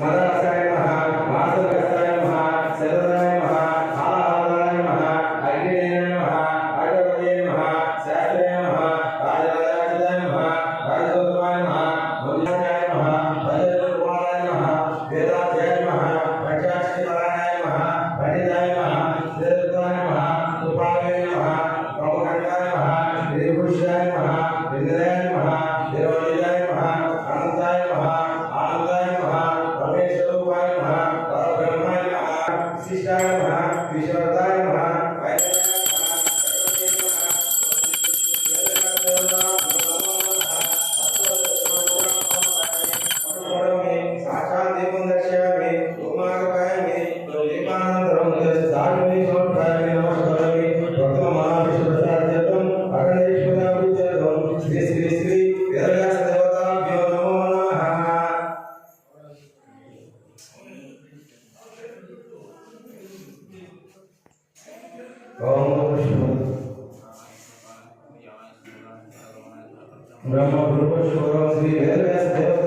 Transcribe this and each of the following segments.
మన ब्रह्म गुरु श्री वेद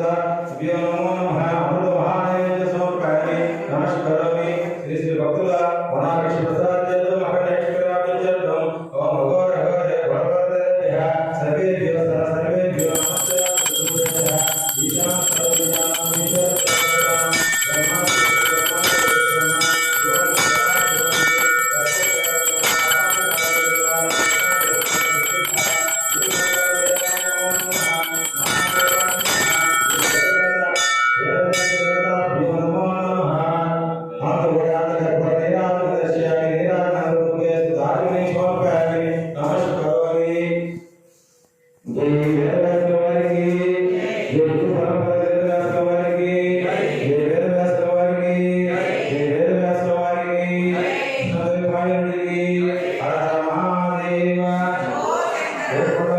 এরপরে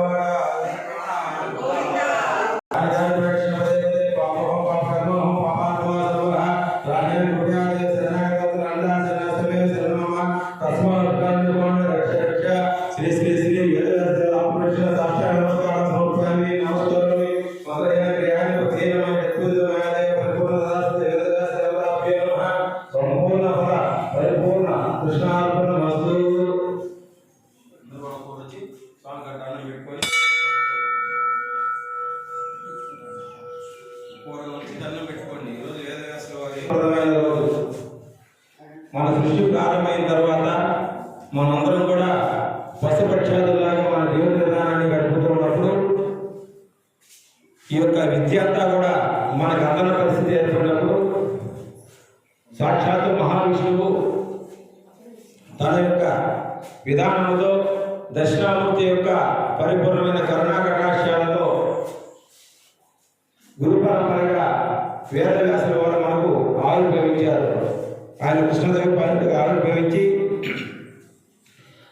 పూర్వం వచ్చి దండం పెట్టుకోండి. ఈరోజు వేదవ్యాసుల వారి రోజు మన సృష్టి ప్రారంభమైన తర్వాత మనందరం కూడా పశుపక్షాదులాగా మన జీవన విధానాన్ని గడుపుతూ ఉన్నప్పుడు ఈ యొక్క విద్య అంతా కూడా మనకు అందన పరిస్థితి ఏర్పడినప్పుడు సాక్షాత్తు మహావిష్ణువు తన యొక్క విధానంతో దక్షిణామూర్తి యొక్క పరిపూర్ణమైన కరుణాకటాక్షాలతో గురు పరంపరగా వేదవ్యాసుల వారు మనకు ఆవిర్భవించారు ఆయన కృష్ణదేవ పండితుగా ఆవిర్భవించి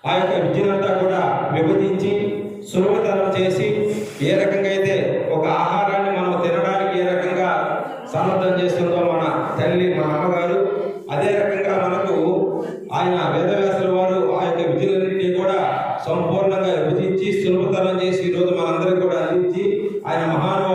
ఆ యొక్క విద్యనంతా కూడా విభజించి సులభతరం చేసి ఏ రకంగా అయితే ఒక ఆహారాన్ని మనం తినడానికి ఏ రకంగా సమర్థం చేస్తుందో మన తల్లి మన అమ్మగారు అదే రకంగా మనకు ఆయన వేదవ్యాసుల వారు ఆ యొక్క విద్యలన్నింటినీ కూడా సంపూర్ణంగా విభజించి సులభతరం చేసి ఈరోజు మనందరికీ కూడా అందించి ఆయన మహానుభావుడు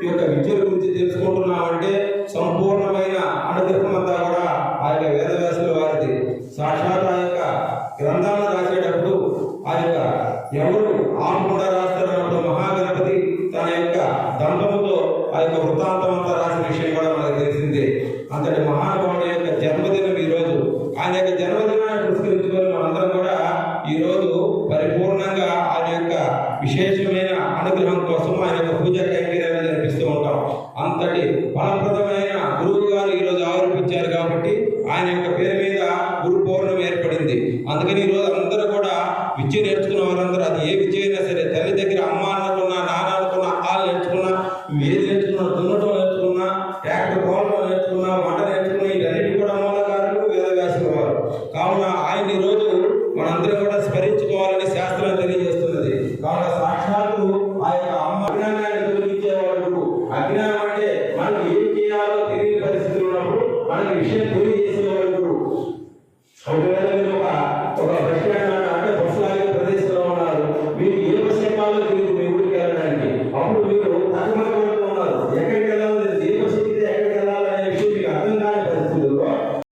ఈ యొక్క విద్యల గురించి తెలుసుకుంటున్నామంటే సంపూర్ణమైన అనుగ్రహం అంతా కూడా ఆ యొక్క వేదవ్యాసుల వారిది. సాక్షాత్ ఆ యొక్క గ్రంథాలను రాసేటప్పుడు ఆ యొక్క ఎవరు ఆపకుండా రాస్తారన్నప్పుడు మహాగణపతి తన యొక్క దండముతో ఆ యొక్క వృత్తాంతం అంతా రాసిన విషయం పరిపూర్ణంగా ఆయన యొక్క విశేషమైన అనుగ్రహం కోసం ఆయన యొక్క పూజ కైంకర్యాలు జరిపిస్తూ ఉంటాం. అంతటి ఫలప్రదమైన గురువు గారు ఈరోజు ఆరోపించారు కాబట్టి ఆయన యొక్క పేరు మీద గురు పౌర్ణమి ఏర్పడింది. అందుకని ఈరోజు